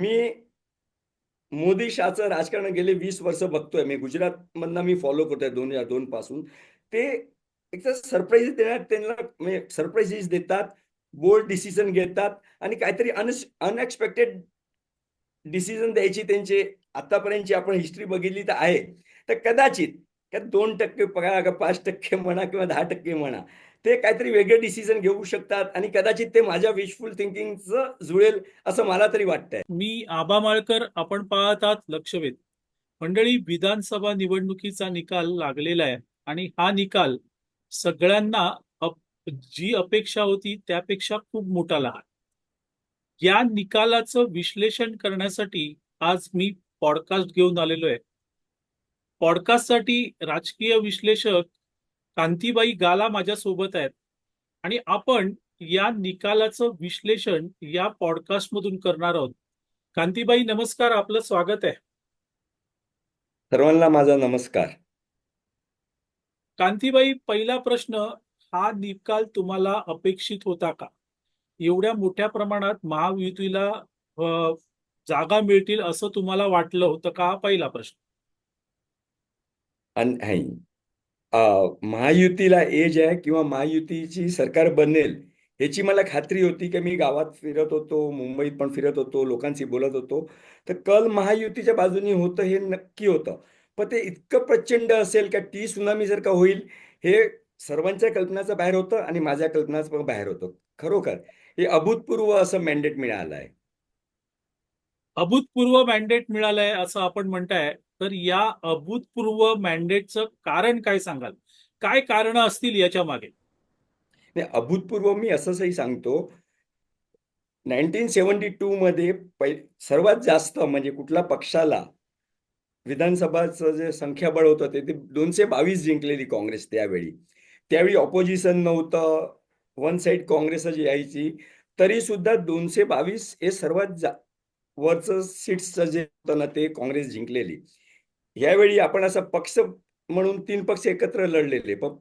मी मोदीशाचं राजकारण गेले वीस वर्ष बघतोय. मी गुजरातमधनं मी फॉलो करतोय दोन हजार दोन पासून. ते एक तर सरप्राईज देण्यात त्यांना म्हणजे सरप्राईजेस देतात बोल्ड डिसिजन घेतात आणि काहीतरी अन अनएक्सपेक्टेड डिसिजन द्यायची त्यांची आतापर्यंतची आपण हिस्ट्री बघितली तर आहे. तर कदाचित दोन टक्के पगार पाच टक्के म्हणा किंवा दहा टक्के म्हणा ते काहीतरी वेगळे डिसिजन घेऊ शकतात आणि कदाचित ते माझ्या विशफुल थिंकिंगचं जुळेल असं मला तरी वाटतंय. मी आबा माळकर आपण पाहतात लक्षवेध. मंडळी विधानसभा निवडणुकीचा निकाल लागलेला आहे आणि हा निकाल सगळ्यांना अप- जी अपेक्षा होती त्यापेक्षा खूप मोठा लहान. या निकालाचं विश्लेषण करण्यासाठी आज मी पॉडकास्ट घेऊन आलेलो आहे. पॉडकास्टसाठी राजकीय विश्लेषक कांतीबाई गाला माझ्या सोबत आहेत. आणि आपण या निकालाचं विश्लेषण या पॉडकास्ट मधून करणार आहोत. कांतीबाई नमस्कार. आपलं स्वागत आहे. सर्वांना माझा नमस्कार. कांतीबाई पहिला प्रश्न हा निकाल तुम्हाला अपेक्षित होता का? एवढ्या मोठ्या प्रमाणात महायुतीला जागा मिळतील असं तुम्हाला वाटलं होतं का? हा पहिला प्रश्न. नाही महायुतीला एज आहे किंवा महायुतीची सरकार बनेल ह्याची मला खात्री होती की मी गावात फिरत होतो मुंबईत पण फिरत होतो लोकांशी बोलत होतो. तर कल महायुतीच्या बाजूनी होतं हे नक्की होतं. पण ते इतकं प्रचंड असेल का टी सुनामी जर का होईल हे सर्वांच्या कल्पनाचं बाहेर होतं आणि माझ्या कल्पनाच पण बाहेर होतं. खरोखर हे अभूतपूर्व असं मॅन्डेट मिळालं आहे अभूतपूर्व मॅन्डेट मिळालंय असं आपण म्हणताय. तर या अभूतपूर्व मॅन्डेटचं कारण काय सांगाल? काय कारण असतील याच्या मागे? अभूतपूर्व मी असंही सांगतो. नाईन्टीन सेवन्टी टू मध्ये सर्वात जास्त म्हणजे कुठल्या पक्षाला विधानसभाचं जे संख्याबळ होतं ते ते दोनशे बावीस जिंकलेली काँग्रेस त्यावेळी. त्यावेळी ऑपोजिशन नव्हतं. वन साईड काँग्रेस यायची. तरी सुद्धा दोनशे बावीस हे सर्वात जा वरचं सीट्सचं जे होतं ना ते काँग्रेस जिंकलेली. यावेळी आपण असं पक्ष म्हणून तीन पक्ष एकत्र लढलेले. पण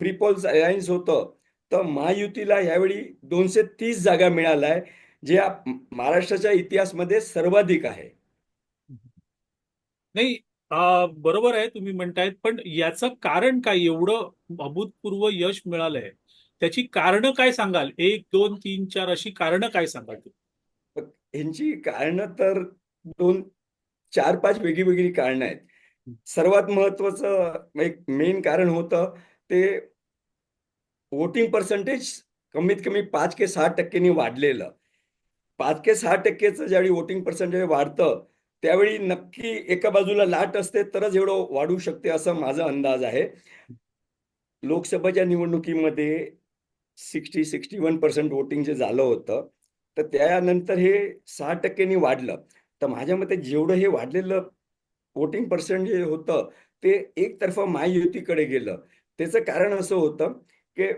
प्रिपॉल्स अलायन्स होतं तर महायुतीला ह्यावेळी दोनशे तीस जागा मिळालाय जे महाराष्ट्राच्या इतिहासमध्ये सर्वाधिक आहे. नाही बरोबर आहे तुम्ही म्हणतायत पण याचं कारण काय? एवढं अभूतपूर्व यश मिळालंय. त्याची कारणं काय सांगाल? एक दोन तीन चार अशी कारणं काय सांगाल? ह्यांची कारणं तर दोन चार पाच वेगळी वेगळी कारणं आहेत. सर्वात महत्वाचं म्हणजे एक मेन कारण होतं ते वोटिंग पर्सेंटेज कमीत कमी पाच के सहा टक्क्यांनी वाढलेलं. पाच के सहा टक्केचं ज्यावेळी वोटिंग पर्सेंटेज वाढतं त्यावेळी नक्की एका बाजूला लाट असते तरच एवढं वाढू शकते असं माझा अंदाज आहे. लोकसभेच्या निवडणुकीमध्ये sixty sixty one percent voting जे झालं होतं तर त्यानंतर हे सहा टक्क्यांनी वाढलं. तर माझ्या मते जेवढं हे वाढलेलं वोटिंग पर्सेंट जे होतं ते एकतर्फा महायुतीकडे गेलं. त्याचं कारण असं होतं की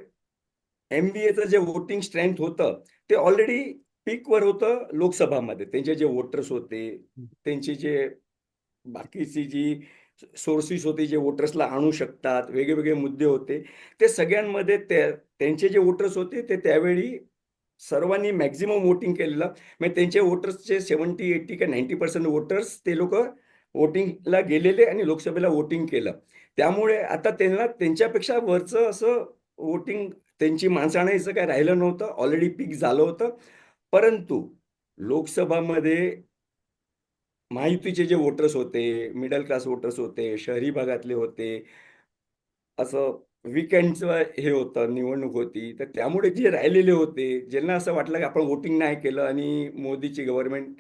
एम बी एचं जे वोटिंग स्ट्रेंथ होतं ते ऑलरेडी पीकवर होतं लोकसभामध्ये. त्यांचे जे वोटर्स होते त्यांची जे बाकीची जी सोर्सेस होती जे वोटर्सला आणू शकतात वेगवेगळे मुद्दे होते ते सगळ्यांमध्ये त्यांचे जे वोटर्स होते ते त्यावेळी सर्वांनी मॅक्झिमम वोटिंग केलेलं. म्हणजे त्यांचे वोटर्सचे सेवन्टी एट्टी का नाईन्टी पर्सेंट वोटर्स ते लोक वोटिंगला गेलेले आणि लोकसभेला वोटिंग केलं. त्यामुळे आता त्यांना त्यांच्यापेक्षा वरचं असं वोटिंग त्यांची माणसं आणायचं काय राहिलं नव्हतं. ऑलरेडी पीक झालं होतं. परंतु लोकसभामध्ये माहितीचे जे वोटर्स होते मिडल क्लास वोटर्स होते शहरी भागातले होते असं विकेंडचं हे होतं निवडणूक होती. तर त्यामुळे जे राहिलेले होते ज्यांना असं वाटलं की आपण वोटिंग नाही केलं आणि मोदीची गव्हर्नमेंट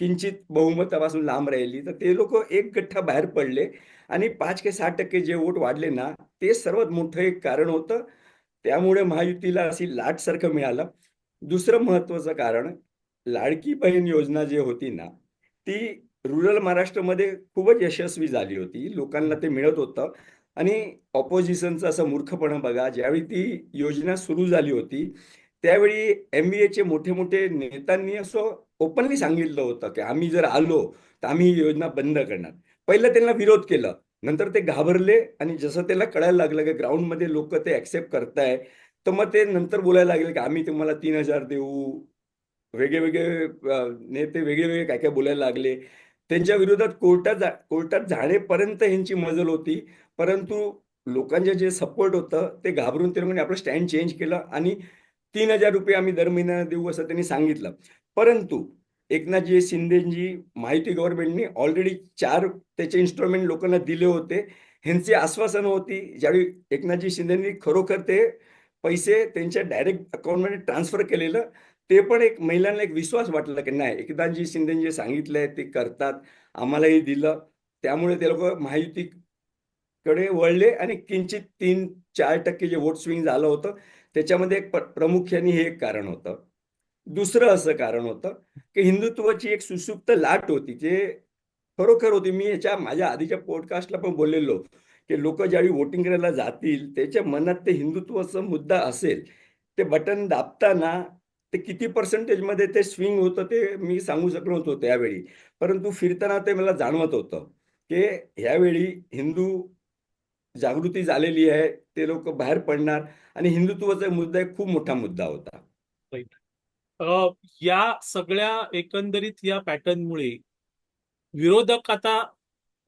किंचित बहुमतापासून लांब राहिली. तर ते लोक एक गठ्ठा बाहेर पडले आणि पाच के सहा टक्के जे वोट वाढले ना ते सर्वात मोठं एक कारण होतं. त्यामुळे महायुतीला अशी लाटसारखं मिळालं. दुसरं महत्वाचं कारण लाडकी बहीण योजना जी होती ना ती रुरल महाराष्ट्रामध्ये खूपच यशस्वी झाली होती. लोकांना ते मिळत होतं. आणि ऑपोजिशनचं असं मूर्खपणा बघा ज्यावेळी ती योजना सुरू झाली होती त्यावेळी एम बी एचे मोठे मोठे नेत्यांनी असं ओपनली सांगितलं होतं की आम्ही जर आलो तर आम्ही ही योजना बंद करणार. पहिलं त्यांना विरोध केला. नंतर ते घाबरले आणि जसं त्याला कळायला लागलं की ग्राउंडमध्ये लोक ते ऍक्सेप्ट करताय तर मग ते नंतर बोलायला लागले की आम्ही तुम्हाला तीन हजार देऊ. वेगळे वेगळे नेते वेगळे वेगळे काय काय बोलायला लागले. त्यांच्या विरोधात कोर्टात जा कोर्टात जाणेपर्यंत यांची मजल होती. परंतु लोकांचे जे सपोर्ट होतं ते घाबरून ते म्हणजे आपलं स्टँड चेंज केलं आणि तीन हजार रुपये आम्ही दर महिन्याला देऊ असं त्यांनी सांगितलं. परंतु एकनाथजी शिंदेजी माहिती गव्हर्नमेंटनी ऑलरेडी चार त्याचे इन्स्ट्रुमेंट लोकांना दिले होते. ह्यांची आश्वासनं होती ज्यावेळी एकनाथजी शिंदेनी खरोखर ते पैसे त्यांच्या डायरेक्ट अकाउंटमध्ये ट्रान्सफर केलेलं ते पण एक महिलांना एक विश्वास वाटला की नाही एकनाथजी शिंदे जे सांगितलंय ते करतात आम्हालाही दिलं. त्यामुळे ते लोक महायुतीकडे वळले आणि किंचित तीन चार टक्के जे वोट स्विंग झालं होतं त्याच्यामध्ये एक प्रामुख्याने हे एक कारण होतं. दुसरं असं कारण होतं की हिंदुत्वाची एक सुसुप्त लाट होती जे खरोखर होती. मी याच्या माझ्या आधीच्या पॉडकास्टला पण बोललेलो की लोक ज्यावेळी वोटिंग करायला जातील त्याच्या मनात ते हिंदुत्वाचा मुद्दा असेल ते बटन दाबताना ते किती पर्सेंटेजमध्ये ते स्विंग होतं ते मी सांगू शकलो होतो त्यावेळी. परंतु फिरताना ते मला जाणवत होतं की ह्यावेळी हिंदू जागृती झालेली आहे ते लोक बाहेर पडणार आणि हिंदुत्वाचा मुद्दा एक खूप मोठा मुद्दा होता. या सगळ्या एकंदरीत या पॅटर्नमुळे विरोधक आता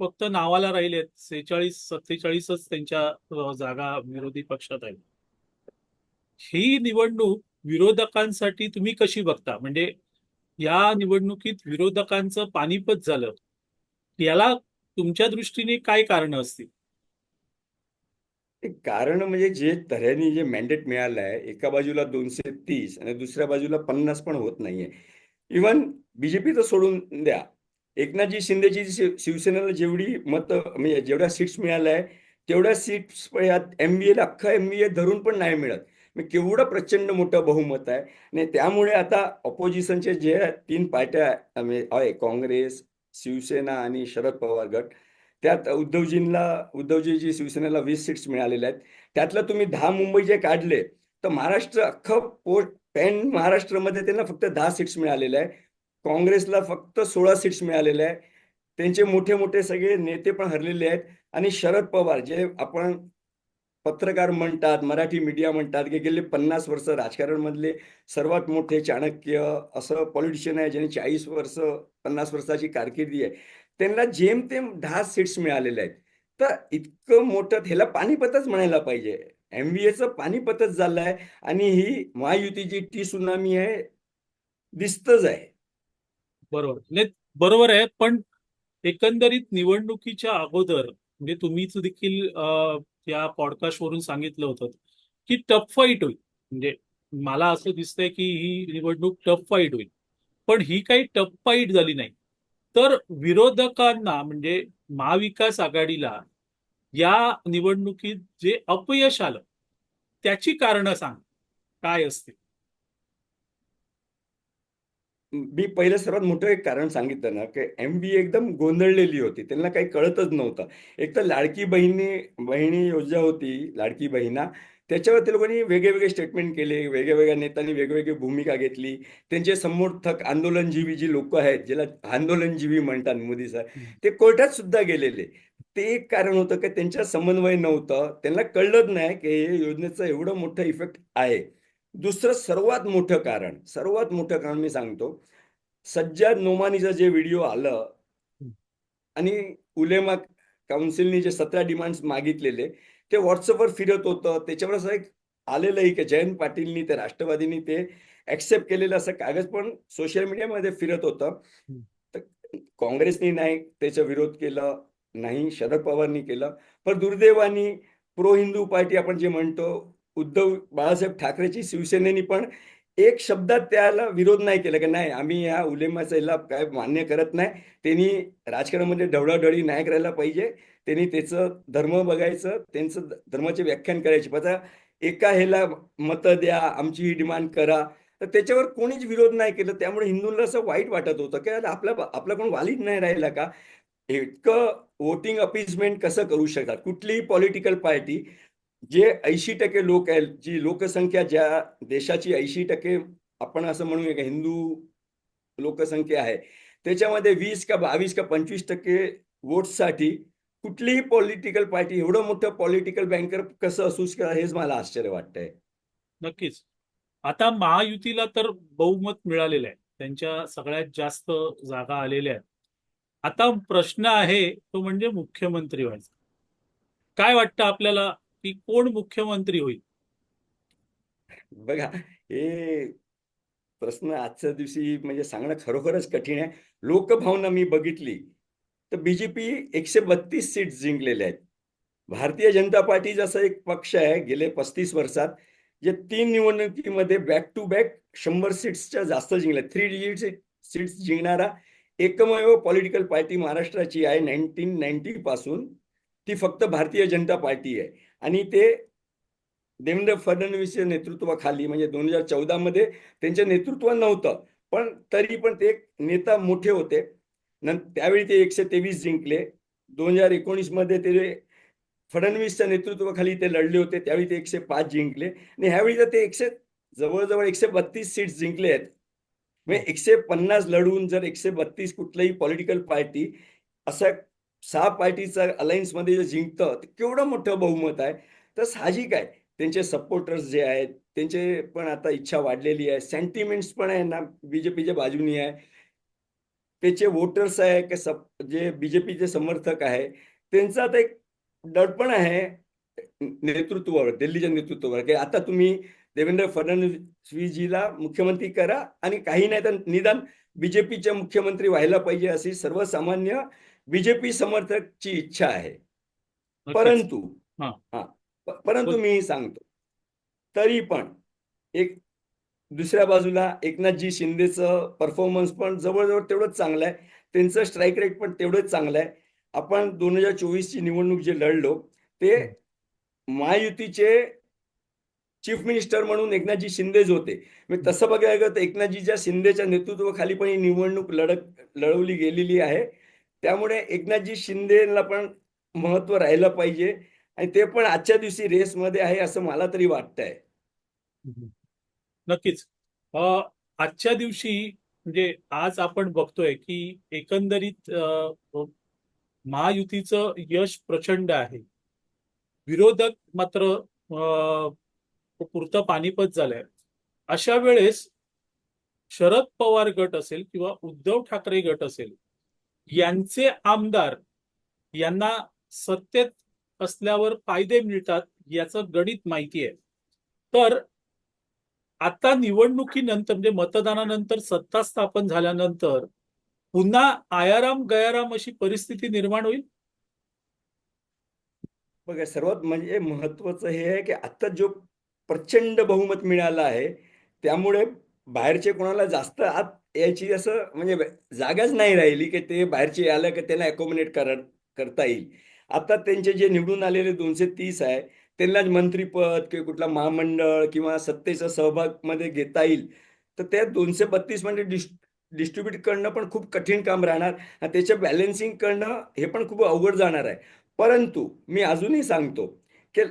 फक्त नावाला राहिलेत सेहेचाळीस सत्तेचाळीसच त्यांच्या जागा विरोधी पक्षात आहेत. ही निवडणूक विरोधकांसाठी तुम्ही कशी बघता? म्हणजे या निवडणुकीत विरोधकांचं पानिपत झालं याला तुमच्या दृष्टीने काय कारण असतील? कारण म्हणजे जे तऱ्हेने जे मॅन्डेट मिळालं आहे एका बाजूला दोनशे तीस आणि दुसऱ्या बाजूला पन्नास पण होत नाहीये. इव्हन बीजेपी तर सोडून द्या. एकनाथजी शिंदेची शिव- शिवसेनेला जेवढी मत म्हणजे जेवढ्या सीट्स मिळाल्या आहे तेवढ्या सीट्स एम बी एला अख्खा एम बी ए धरून पण नाही मिळत. मग केवढं प्रचंड मोठं बहुमत आहे. आणि त्यामुळे आता ऑपोजिशनचे जे तीन पार्ट्या म्हणजे, आहे काँग्रेस शिवसेना आणि शरद पवार गट त्यात उद्धवजींना उद्धवजीची शिवसेनेला वीस सीट्स मिळालेल्या आहेत. त्यातलं तुम्ही दहा मुंबई जे काढले तर महाराष्ट्र अख्खं पोस्ट पॅन महाराष्ट्रामध्ये त्यांना फक्त दहा सीट्स मिळालेल्या आहे काँग्रेसला फक्त सोळा सीट्स मिळालेल्या आहे त्यांचे मोठे मोठे सगळे नेते पण हरलेले आहेत. आणि शरद पवार जे आपण पत्रकार म्हणतात मराठी मीडिया म्हणतात की गेले पन्नास वर्ष राजकारणमधले सर्वात मोठे चाणक्य असं पॉलिटिशियन आहे ज्याने चाळीस वर्ष पन्नास वर्षाची कारकिर्दी आहे. त्यांना जेमतेम दहा सीट्स मिळालेल्या आहेत. तर इतकं मोठं ह्याला पानिपतच म्हणायला पाहिजे. एम बी एचं पानिपतच झालं आहे आणि ही महायुतीची टी सुनामी आहे दिसतच आहे. बरोबर. नाही बरोबर आहे पण एकंदरीत निवडणुकीच्या अगोदर म्हणजे तुम्हीच देखील या पॉडकास्ट वरून सांगितलं होतं की टफ फाईट होईल. म्हणजे मला असं दिसतंय की ही निवडणूक टफ फाईट होईल. पण ही काही टफ फाईट झाली नाही. तर विरोधकांना म्हणजे महाविकास आघाडीला या निवडणुकीत जे अपयश आलं त्याची कारण सांग. काय असतील? मी पहिलं सर्वात मोठं एक कारण सांगितलं ना की एम बी एकदम गोंधळलेली होती. त्यांना काही कळतच नव्हतं. एक तर लाडकी बहिणी बहिणी योजना होती लाडकी बहिणा त्याच्यावर ते लोकांनी वेगळे वेगळे स्टेटमेंट केले वेगळ्या वेगळ्या नेत्यांनी वेगवेगळी भूमिका घेतली. त्यांचे समर्थक आंदोलनजीवी जी लोक आहेत ज्याला आंदोलनजीवी म्हणतात मोदी साहेब ते कोर्टात सुद्धा गेलेले. ते एक कारण होतं की त्यांच्या समन्वय नव्हतं. त्यांना कळलंच नाही की हे योजनेचं एवढं मोठं इफेक्ट आहे. दुसरं सर्वात मोठं कारण सर्वात मोठं कारण मी सांगतो सज्जाद नोमानीचं जे व्हिडिओ आलं आणि उलेमा काउन्सिलनी जे सतरा डिमांड्स मागितलेले ते व्हॉट्सअपवर फिरत होतं. त्याच्यावर असं एक आलेलं की जयंत पाटीलनी ते राष्ट्रवादीनी ते ऍक्सेप्ट केलेलं असं कागद पण सोशल मीडियामध्ये फिरत होतं. तर काँग्रेसनी नाही त्याचा विरोध केला नाही शरद पवारनी केलं. पण दुर्दैवानी प्रो हिंदू पार्टी आपण जे म्हणतो उद्धव बाळासाहेब ठाकरेची शिवसेनेनी पण एक शब्दात त्याला विरोध नाही केला की नाही आम्ही या उलेमाचा याला काय मान्य करत नाही. त्यांनी राजकारणामध्ये ढवळाढवळी नाही करायला पाहिजे. त्यांनी त्याचं धर्म बघायचं त्यांचं धर्माचे व्याख्यान करायचे. पण एका ह्याला मतं द्या आमची ही डिमांड करा. तर त्याच्यावर कोणीच विरोध नाही केलं. त्यामुळे हिंदूंना असं वाईट वाटत होतं की यार आपला आपला कोण वालीच नाही राहिला का? इतकं वोटिंग अपीजमेंट कसं करू शकतात? कुठलीही पॉलिटिकल पार्टी जे ऐंशी टक्के लोक आहेत जी लोकसंख्या ज्या देशाची ऐंशी टक्के आपण असं म्हणूया का हिंदू लोकसंख्या आहे त्याच्यामध्ये वीस का बावीस का पंचवीस टक्के वोट्ससाठी कुठलीही पॉलिटिकल पार्टी एवढं मोठं पॉलिटिकल बँकर कसं असू शकतं हेच मला आश्चर्य वाटतंय. नक्कीच. आता महायुतीला तर बहुमत मिळालेलं आहे. त्यांच्या सगळ्यात जास्त जागा आलेल्या आहेत. आता प्रश्न आहे तो म्हणजे मुख्यमंत्री व्हायचा. काय वाटतं आपल्याला? की कोण मुख्यमंत्री होईल? बघा हे प्रश्न आजच्या दिवशी म्हणजे सांगणं खरोखरच कठीण आहे. लोकभावना मी बघितली तर बीजेपी एकशे बत्तीस सीट जिंकलेले आहेत. भारतीय जनता पार्टी जसा एक पक्ष आहे गेले पस्तीस वर्षात जे तीन निवडणुकीमध्ये बॅक टू बॅक शंभर सीट्सच्या जास्त जिंकल्या थ्री डिजिट सीट्स जिंकणारा एकमेव पॉलिटिकल पार्टी महाराष्ट्राची आहे नाईन्टीन नाईन्टी पासून. ती फक्त भारतीय जनता पार्टी आहे. आणि ते देवेंद्र फडणवीस नेतृत्वाखाली म्हणजे दोन हजार चौदा मध्ये त्यांचं नेतृत्व नव्हतं. पण तरी पण ते एक नेता मोठे होते. त्यावेळी ते एकशे तेवीस जिंकले. दोन हजार एकोणीसमध्ये ते फडणवीसच्या नेतृत्वाखाली ते लढले होते. त्यावेळी ते एकशे पाच जिंकले. आणि ह्यावेळी तर ते एकशे जवळजवळ एकशे बत्तीस सीट जिंकले आहेत म्हणजे एकशे पन्नास लढून जर एकशे बत्तीस कुठलंही पॉलिटिकल पार्टी असं सहा पार्टीचा अलायन्समध्ये जे जिंकतं ते केवढं मोठं बहुमत आहे. तर साहजिक आहे. त्यांचे सपोर्टर्स जे आहेत त्यांचे पण आता इच्छा वाढलेली आहे. सेंटिमेंट्स पण आहे ना बीजेपीच्या बाजूनी आहे. त्याचे वोटर्स आहे की सप जे बीजेपीचे समर्थक आहे त्यांचं आता एक दडपण आहे नेतृत्वावर दिल्लीच्या नेतृत्वावर. की आता तुम्ही देवेंद्र फडणवीसजीला मुख्यमंत्री करा आणि काही नाही तर निदान बीजेपीचे मुख्यमंत्री व्हायला पाहिजे अशी सर्वसामान्य बीजेपी समर्थकची इच्छा आहे. परंतु हा. परंतु. मी सांगतो. तरी पण एक दुसऱ्या बाजूला एकनाथजी शिंदेचं परफॉर्मन्स पण जवळजवळ तेवढंच चांगलं आहे. त्यांचं स्ट्राईक रेट पण तेवढंच चांगलं आहे. आपण दोन हजार चोवीसची निवडणूक जे लढलो ते महायुतीचे चीफ मिनिस्टर म्हणून एकनाथजी शिंदेच होते. मग तसं बघायला गेलं तर एकनाथजीच्या शिंदेच्या नेतृत्वाखाली पण ही निवडणूक लढत लढवली गेलेली आहे. त्यामुळे एकनाथजी शिंदेला पण महत्त्व राहिलं पाहिजे आणि ते पण आजच्या दिवशी रेसमध्ये आहे असं मला तरी वाटतंय. नक्कीच. आजच्या दिवशी म्हणजे आज आपण बघतोय की एकंदरीत महायुतीचं यश प्रचंड आहे. विरोधक मात्र अ, पुरतं पानिपत झालंय. अशा वेळेस शरद पवार गट असेल किंवा उद्धव ठाकरे गट असेल यांचे आमदार यांना सत्तेत असल्यावर फायदे मिळतात याचं गणित माहिती आहे. तर आता निवडणुकीनंतर म्हणजे मतदानानंतर सत्ता स्थापन झाल्यानंतर पुन्हा आयाराम गयाराम अशी परिस्थिती निर्माण होईल? बघा सर्वात म्हणजे महत्वाचं हे आहे की आता जो प्रचंड बहुमत मिळालं आहे त्यामुळे बाहेरचे कोणाला जास्त आत याची असं म्हणजे जागाच नाही राहिली की ते बाहेरचे आलं की त्यांना अकोमोडेट कर करता येईल. आता त्यांचे जे निवडून आलेले दोनशे तीस आहे त्यांना मंत्रीपद किंवा कुठला महामंडळ किंवा सत्तेचा सहभागमध्ये घेता येईल. तर त्या दोनशे बत्तीस म्हणजे डिस्ट डिस्ट्रीब्यूट करणं पण खूप कठीण काम राहणार आणि त्याचं बॅलन्सिंग करणं हे पण खूप अवघड जाणार आहे. परंतु मी अजूनही सांगतो की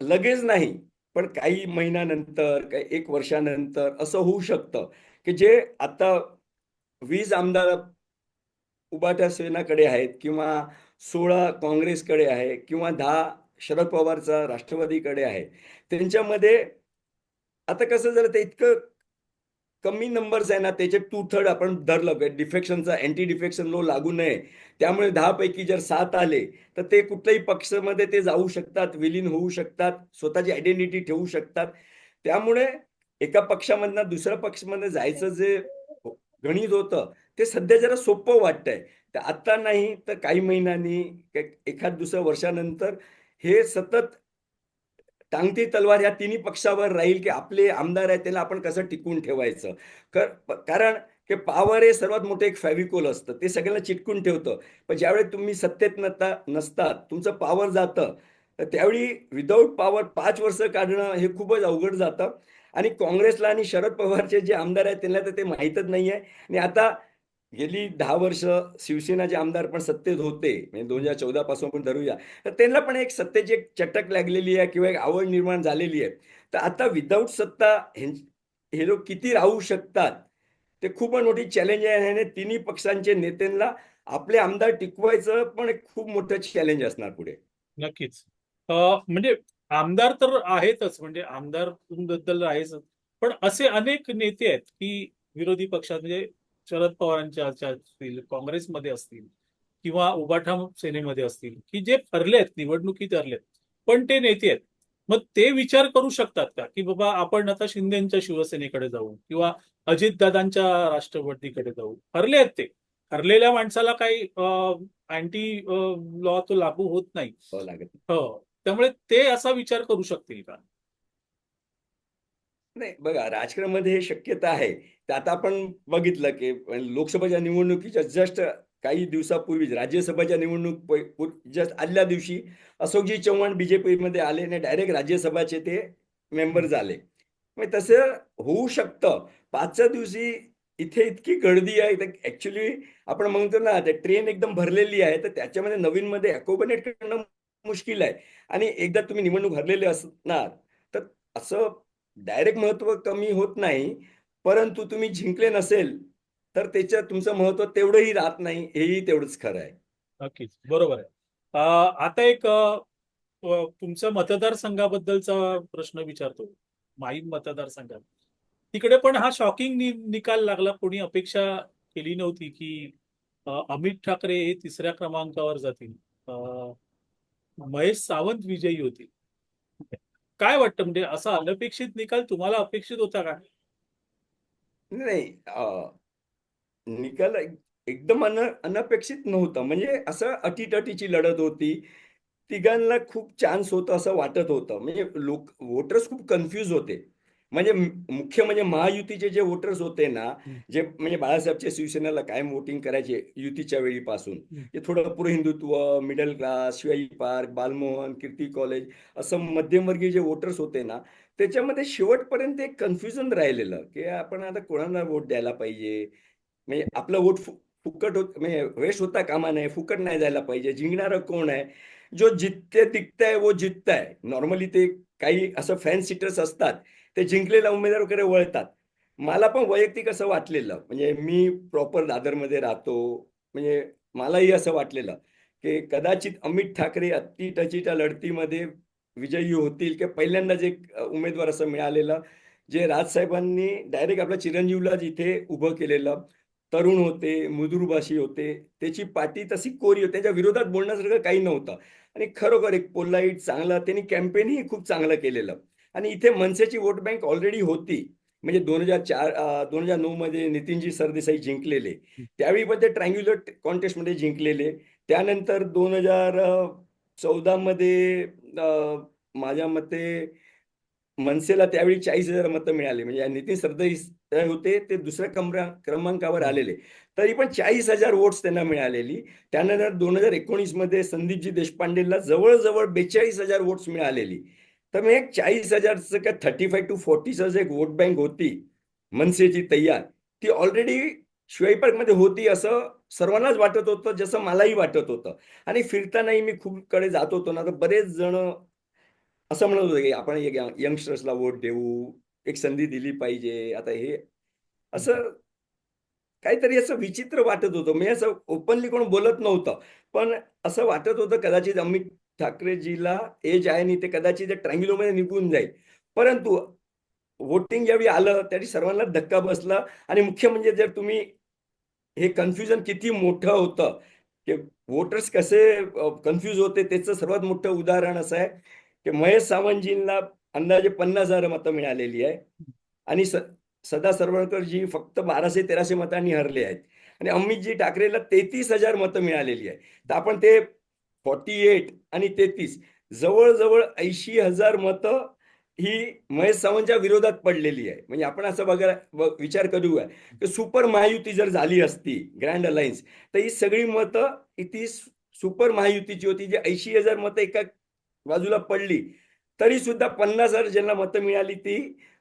लगेच नाही पण काही महिन्यानंतर काही एक वर्षानंतर असं होऊ शकतं. की जे आता वीस आमदार उभाट्या सेनाकडे आहेत किंवा सोळा काँग्रेसकडे आहे किंवा दहा शरद पवारचा राष्ट्रवादीकडे आहे त्यांच्यामध्ये आता कसं झालं ते इतकं कमी नंबर्स आहे ना त्याचे टू थर्ड आपण धरलं डिफेक्शनचा अँटी डिफेक्शन लो लागू नये त्यामुळे दहापैकी जर सात आले तर ते कुठल्याही पक्षामध्ये ते जाऊ शकतात विलीन होऊ शकतात स्वतःची आयडेंटिटी ठेवू शकतात. त्यामुळे एका पक्षामधनं दुसऱ्या पक्षामध्ये जायचं जे गणित होतं ते सध्या जरा सोपं वाटतंय. तर आता नाही तर काही महिन्यांनी एखाद दुसऱ्या वर्षानंतर हे सतत टांगती तलवार ह्या तिन्ही पक्षावर राहील की आपले आमदार आहेत त्याला आपण कसं टिकून ठेवायचं? कर कारण की पॉवर हे सर्वात मोठं एक फॅविकोल असतं. ते सगळ्यांना चिटकून ठेवतं. पण ज्यावेळी तुम्ही सत्तेत नसता नसतात तुमचं पॉवर जातं तर त्यावेळी विदाऊट पॉवर पाच वर्ष काढणं हे खूपच अवघड जातं. आणि काँग्रेसला आणि शरद पवारचे जे आमदार आहेत त्यांना तर ते माहीतच नाही आहे आणि आता गेली दहा वर्ष शिवसेनाचे आमदार पण सत्तेत होते म्हणजे दोन हजार चौदा पासून पण धरूया तर त्यांना पण एक सत्तेची एक चटक लागलेली आहे किंवा एक आवड निर्माण झालेली आहे. तर आता विदाऊट सत्ता हे लोक किती राहू शकतात? ते खूप मोठी चॅलेंज आहे आणि तिन्ही पक्षांचे नेत्यांना आपले आमदार टिकवायचं पण एक खूप मोठं चॅलेंज असणार पुढे. नक्कीच. म्हणजे आमदार तर आहेतच म्हणजे आमदारबद्दल आहेच. पण असे अनेक नेते आहेत की विरोधी पक्षात म्हणजे शरद पवारांच्या च्या असतील काँग्रेसमध्ये असतील किंवा उबाठा सेनेमध्ये असतील की जे ठरले आहेत निवडणुकीत ठरलेत पण ते नेते आहेत. मग ते विचार करू शकतात का? की बाबा आपण आता शिंदेच्या शिवसेनेकडे जाऊ किंवा अजितदादांच्या राष्ट्रवादीकडे जाऊ? ठरले आहेत ते. ठरलेल्या माणसाला काही अँटी लॉ तो लागू होत नाही. हो. त्यामुळे ते असा विचार करू शकतील का? नाही बघा राजकारणामध्ये हे शक्यता आहे. तर आता आपण बघितलं की लोकसभेच्या निवडणुकीच्या जस्ट काही दिवसापूर्वीच राज्यसभेच्या निवडणूक जस्ट आदल्या दिवशी अशोकजी चव्हाण बीजेपीमध्ये आले आणि डायरेक्ट राज्यसभाचे ते मेंबर झाले. मग तसं होऊ शकतं. पाचच्या दिवशी इथे इतकी गर्दी आहे तर ऍक्च्युली आपण म्हणतो ना ते ट्रेन एकदम भरलेली आहे तर त्याच्यामध्ये नवीनमध्ये अकोबनेट करणं मुश्किल आहे. आणि एकदा तुम्ही निवडणूक हरलेले असणार तर असं डायरेक्ट महत्त्व कमी होत नाही परंतु तुम्ही जिंकले नसेल तर त्याच्यात तुमचं महत्त्व तेवढंही राहत नाही हेही तेवढंच खरं आहे. नक्कीच बरोबर आहे. आता एक तुमच्या मतदारसंघाबद्दलचा प्रश्न विचारतो माहीम मतदारसंघात. तिकडे पण हा शॉकिंग निकाल लागला कोणी अपेक्षा केली नव्हती की अमित ठाकरे हे तिसऱ्या क्रमांकावर जातील. महेश सावंत विजयी होतील. काय वाटतं? म्हणजे असा अनपेक्षित निकाल तुम्हाला अपेक्षित होता का? नाही निकाल एकदम अन अनपेक्षित नव्हतं. म्हणजे असं अटीटटीची लढत होती. तिघांना खूप चान्स होतं असं वाटत होतं. म्हणजे लोक वोटर्स खूप कन्फ्यूज होते. म्हणजे मुख्य म्हणजे महायुतीचे जे वोटर्स होते ना. जे म्हणजे बाळासाहेबच्या शिवसेनेला कायम वोटिंग करायचे युतीच्या वेळीपासून. ते थोडं पुढे Hindutva middle class Shivaji park Balmohan Kirti college असं मध्यमवर्गीय जे वोटर्स होते ना त्याच्यामध्ये शेवटपर्यंत एक कन्फ्युजन राहिलेलं की आपण आता कोणाला वोट द्यायला पाहिजे म्हणजे आपलं वोट फुकट होत म्हणजे वेस्ट होता कामा नये फुकट नाही जायला पाहिजे जिंकणारं कोण आहे जो जितते है वो जितता है नॉर्मली ते काही असं फॅन सिटर्स असतात ते जिंकलेल्या वगैरे वळतात. मला पण वैयक्तिक असं वाटलेलं म्हणजे मी प्रॉपर दादरमध्ये राहतो म्हणजे मलाही असं वाटलेलं की कदाचित अमित ठाकरे अत्तीटचीच्या लढतीमध्ये विजयी होतील की पहिल्यांदा जे उमेदवार असं मिळालेलं जे राजसाहेबांनी डायरेक्ट आपल्या चिरंजीवला जिथे उभं केलेलं तरुण होते मुदुरभाषी होते त्याची पाठी तशी कोरी होती त्याच्या विरोधात बोलण्यासारखं काही नव्हतं. आणि खरोखर एक पोलाईट चांगला त्यांनी कॅम्पेनही खूप चांगलं केलेलं. आणि इथे मनसेची वोट बँक ऑलरेडी होती. म्हणजे दोन हजार चार दोन हजार नऊ मध्ये नितीनजी सरदेसाई जिंकलेले. त्यावेळी पण ते ट्रँग्युलर कॉन्टेस्टमध्ये जिंकलेले. त्यानंतर दोन हजार चौदा मध्ये माझ्या मते मनसेला त्यावेळी चाळीस हजार मतं मिळाली. म्हणजे नितीन सरदेसाई होते ते दुसऱ्या क्रमां क्रमांकावर आलेले. तरी पण चाळीस हजार वोट्स त्यांना मिळालेली. त्यानंतर दोन हजार एकोणीसमध्ये संदीपजी देशपांडेला जवळजवळ बेचाळीस हजार वोट्स मिळालेली. तर मग एक चाळीस हजारचं काय थर्टी फाय टू फोर्टीचं एक वोट बँक होती मनसेची तयार. ती ऑलरेडी शिवाई पार्कमध्ये होती असं सर्वांनाच वाटत होतं जसं मलाही वाटत होतं. आणि फिरतानाही मी खूप कडे जात होतो ना तर बरेच जण असं म्हणत होते की आपण यंगस्टर्सला वोट देऊ एक संधी दिली पाहिजे आता हे असं काहीतरी असं विचित्र वाटत होतं. मी असं ओपनली कोण बोलत नव्हतं. पण असं वाटत होतं कदाचित अमित ठाकरेजीला एज आहे आणि ते कदाचित ट्रँग्युलोमध्ये निघून जाईल. परंतु वोटिंग ज्यावेळी आलं त्यावेळी सर्वांना धक्का बसला. आणि मुख्य म्हणजे जर तुम्ही हे कन्फ्युजन किती मोठं होतं की वोटर्स कसे कन्फ्यूज होते त्याचं सर्वात मोठं उदाहरण असं आहे की महेश सावंतजींना अंदाजे पन्नास हजार मतं मिळालेली आहे. आणि स सदा सरवळकरजी फक्त बाराशे तेराशे मतांनी हरले आहेत. आणि अमितजी ठाकरेला तेहतीस हजार मतं मिळालेली आहे तर आपण ते फॉर्टी एट आणि तेहतीस. जवळजवळ ऐंशी हजार मतं ही महेश सावंतच्या विरोधात पडलेली आहे. म्हणजे आपण असं बघा विचार करूया. की सुपर महायुती जर झाली असती ग्रँड अलायन्स तर ही सगळी मतं ती सुपर महायुतीची होती जी ऐंशी हजार मतं एका बाजूला पडली तरी सुद्धा पन्नास हजार ज्यांना मतं मिळाली ती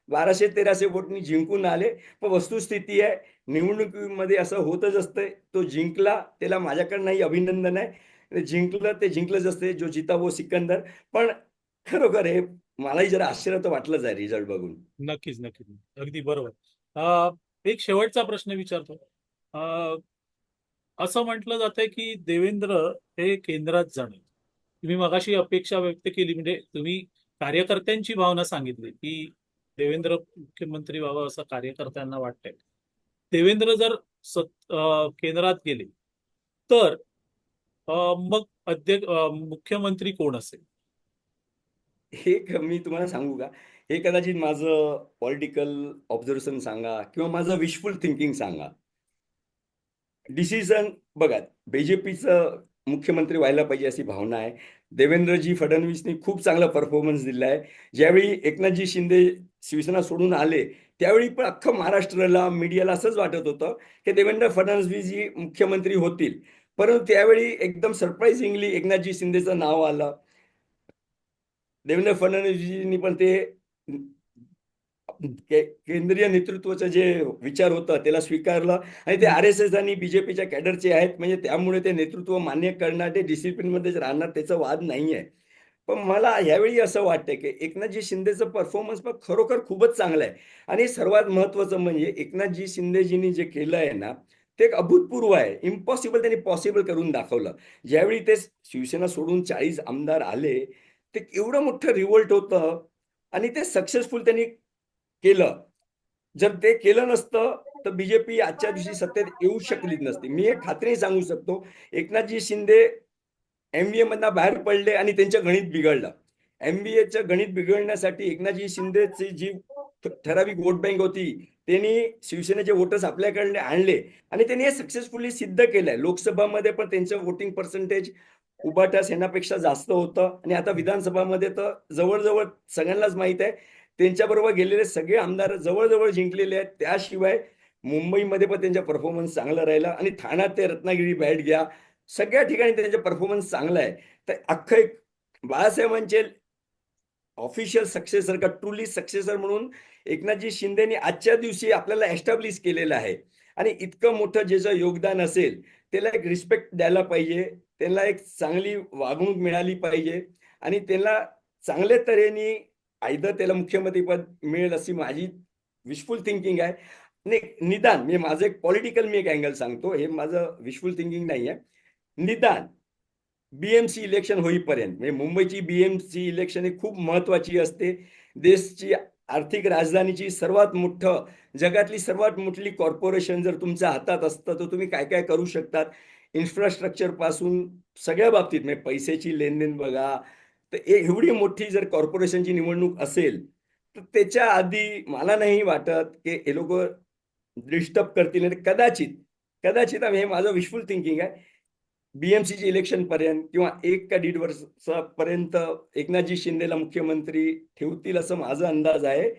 बाराशे तेराशे वोटनी जिंकून आले. पण वस्तुस्थिती आहे निवडणुकीमध्ये असं होतच असतंय तो जिंकला त्याला माझ्याकडनंही अभिनंदन आहे. जिंकलं ते जिंकलंच असते जो जिता वो सिकंदर. पण खरोखर हे मलाही जरा आश्चर्य तर वाटलंच आहे रिझल्ट बघून. नक्कीच नक्कीच. अगदी बरोबर. एक शेवटचा प्रश्न विचारतो. असं म्हटलं जातंय की देवेंद्र हे केंद्रात जाणे तुम्ही मगाशी अपेक्षा व्यक्त केली म्हणजे तुम्ही कार्यकर्त्यांची भावना सांगितली की देवेंद्र मुख्यमंत्री व्हावं असं कार्यकर्त्यांना वाटतंय. देवेंद्र जर सत केंद्रात गेले तर मग अध्यक्ष मुख्यमंत्री कोण असेल? हे मी तुम्हाला सांगू का? हे कदाचित माझं पॉलिटिकल ऑब्झर्वेशन सांगा किंवा माझं विशफुल थिंकिंग सांगा. डिसिजन बघा बीजेपीचं मुख्यमंत्री व्हायला पाहिजे अशी भावना आहे. देवेंद्रजी फडणवीसनी खूप चांगला परफॉर्मन्स दिला आहे. ज्यावेळी एकनाथजी शिंदे शिवसेना सोडून आले त्यावेळी पण अख्खं महाराष्ट्राला मीडियाला असंच वाटत होतं की देवेंद्र फडणवीसजी मुख्यमंत्री होतील. परंतु त्यावेळी एकदम सरप्राईझिंगली एकनाथजी शिंदेचं नाव आलं. देवेंद्र फडणवीसजींनी पण ते के- केंद्रीय नेतृत्वाचं जे विचार होतं त्याला स्वीकारलं. आणि ते आर एस एस आणि बीजेपीच्या कॅडरचे आहेत. म्हणजे त्यामुळे ते नेतृत्व मान्य करणार ते डिसिप्लिनमध्येच राहणार त्याचा वाद नाही आहे पण मला ह्यावेळी असं वाटतंय की एकनाथजी शिंदेचं परफॉर्मन्स पण खरोखर खूपच चांगलं आहे. आणि सर्वात महत्त्वाचं म्हणजे एकनाथजी शिंदेजींनी जे केलं आहे ना ते एक अभूतपूर्व आहे. इम्पॉसिबल त्यांनी पॉसिबल करून दाखवलं. ज्यावेळी ते शिवसेना सोडून चाळीस आमदार आले ते एवढं मोठं रिव्होल्ट होतं आणि ते सक्सेसफुल त्यांनी केलं. जर ते केलं नसतं तर बीजेपी आजच्या दिवशी सत्तेत येऊ शकलीच नसती. मी एक खात्रीने सांगू शकतो एकनाथजी शिंदे एमबीए मधनं बाहेर पडले आणि त्यांचं गणित बिघडलं. एमबीएचं गणित बिघडण्यासाठी एकनाथजी शिंदेची जी ठराविक वोट बँक होती. त्यांनी शिवसेनेचे वोटर्स आपल्याकडे आणले आणि त्यांनी हे सक्सेसफुली सिद्ध केलंय. लोकसभामध्ये पण त्यांचं वोटिंग पर्सेंटेज उभाट्या सेनापेक्षा जास्त होतं आणि आता विधानसभामध्ये तर जवळजवळ सगळ्यांनाच माहीत आहे. त्यांच्याबरोबर गेलेले सगळे आमदार जवळजवळ जिंकलेले आहेत. त्याशिवाय मुंबईमध्ये पण त्यांचा परफॉर्मन्स चांगला राहिला आणि ठाण्यात ते रत्नागिरी बॅट घ्या. सगळ्या ठिकाणी त्यांचा परफॉर्मन्स चांगला आहे. तर अख्खं एक बाळासाहेबांचे ऑफिशियल सक्सेसर का ट्रुली सक्सेसर म्हणून एकनाथजी शिंदेनी आजच्या दिवशी आपल्याला एस्टॅब्लिश केलेलं आहे. आणि इतकं मोठं ज्याचं योगदान असेल त्याला एक रिस्पेक्ट द्यायला पाहिजे त्यांना एक चांगली वागणूक मिळाली पाहिजे आणि त्यांना चांगल्या तऱ्हेने आयदर त्याला मुख्यमंत्रीपद मिळेल अशी माझी विशफुल थिंकिंग आहे. नाही निदान मी माझं एक पॉलिटिकल मी एक अँगल सांगतो हे माझं विशफुल थिंकिंग नाही आहे निदान बीएमसी इलेक्शन होईपर्यंत म्हणजे मुंबईची बीएमसी इलेक्शन ही खूप महत्वाची असते. देशची आर्थिक राजधानीची सर्वात मोठं जगातली सर्वात मोठी कॉर्पोरेशन जर तुमच्या हातात असतं तर तुम्ही काय काय करू शकतात? इन्फ्रास्ट्रक्चरपासून सगळ्या बाबतीत म्हणजे पैशाची लेनदेन बघा. तर एवढी मोठी जर कॉर्पोरेशनची निवडणूक असेल तर त्याच्या आधी मला नाही वाटत की हे लोक डिस्टर्ब करतील. कदाचित कदाचित हे माझं विशफुल थिंकिंग आहे. बीएमसीचे इलेक्शन पर्यंत किंवा एक का दीड वर्षापर्यंत एकनाथजी शिंदेला मुख्यमंत्री ठेवतील असं माझा अंदाज आहे.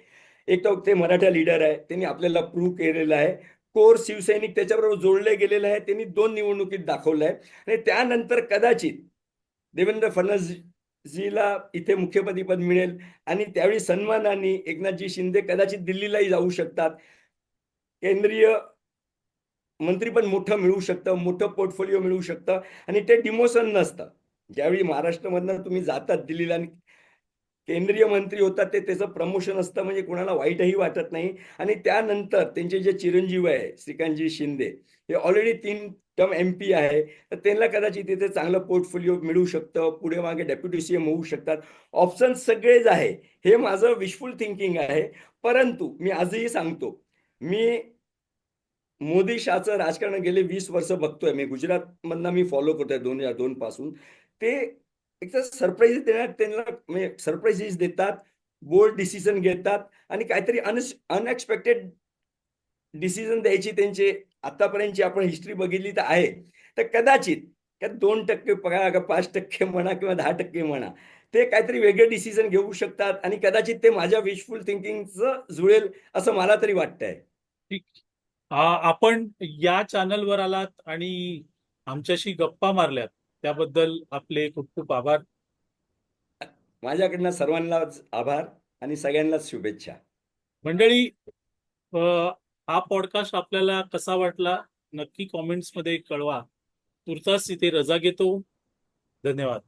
एक तर ते मराठा लीडर आहे त्यांनी आपल्याला प्रूव्ह केलेलं आहे. कोर शिवसैनिक त्याच्याबरोबर जोडले गेलेले आहे त्यांनी दोन निवडणुकीत दाखवलं आहे. आणि त्यानंतर कदाचित देवेंद्र फडणवीसजीला इथे मुख्यमंत्रीपद मिळेल आणि त्यावेळी सन्मानाने एकनाथजी शिंदे कदाचित दिल्लीलाही जाऊ शकतात. केंद्रीय मंत्री पण मोठं मिळू शकतं मोठं पोर्टफोलिओ मिळू शकतं आणि ते डिमोशन नसतं. ज्यावेळी महाराष्ट्रामधनं तुम्ही जातात दिल्लीला आणि केंद्रीय मंत्री होतात ते त्याचं प्रमोशन असतं म्हणजे कोणाला वाईटही वाटत नाही. आणि त्यानंतर त्यांचे जे चिरंजीव आहे श्रीकांतजी शिंदे हे ऑलरेडी तीन टर्म एम पी आहे. तर त्यांना कदाचित तिथे चांगलं पोर्टफोलिओ मिळू शकतं पुढे मागे डेप्युटी सी एम होऊ शकतात. ऑप्शन सगळेच आहे. हे माझं विशफुल थिंकिंग आहे. परंतु मी आजही सांगतो मी मोदी शाहचं राजकारण गेले वीस वर्ष बघतोय मी. गुजरातमधनं मी फॉलो करतोय दोन हजार दोन पासून. ते एक तर सरप्राईज देण्यात त्यांना म्हणजे सरप्राईजेस देतात बोल्ड डिसिजन घेतात आणि काहीतरी अन अनएक्सपेक्टेड डिसिजन द्यायची त्यांचे आतापर्यंतची आपण हिस्ट्री बघितली तर आहे. तर कदाचित त्यात दोन टक्के पगार का पाच टक्के म्हणा किंवा दहा टक्के म्हणा ते काहीतरी वेगळे डिसिजन घेऊ शकतात आणि कदाचित ते माझ्या विशफुल थिंकिंगचं जुळेल असं मला तरी वाटतंय. आपण या चॅनलवर आलात आणि आमच्याशी गप्पा मारल्यात. त्याबद्दल आपले खूप खूप आभार. माझ्याकडनं सर्वांनाच आभार आणि सगळ्यांनाच शुभेच्छा. मंडळी हा पॉडकास्ट आपल्याला कसा वाटला? नक्की कॉमेंट्समध्ये कळवा. तुर्तास इथे रजा घेतो. धन्यवाद.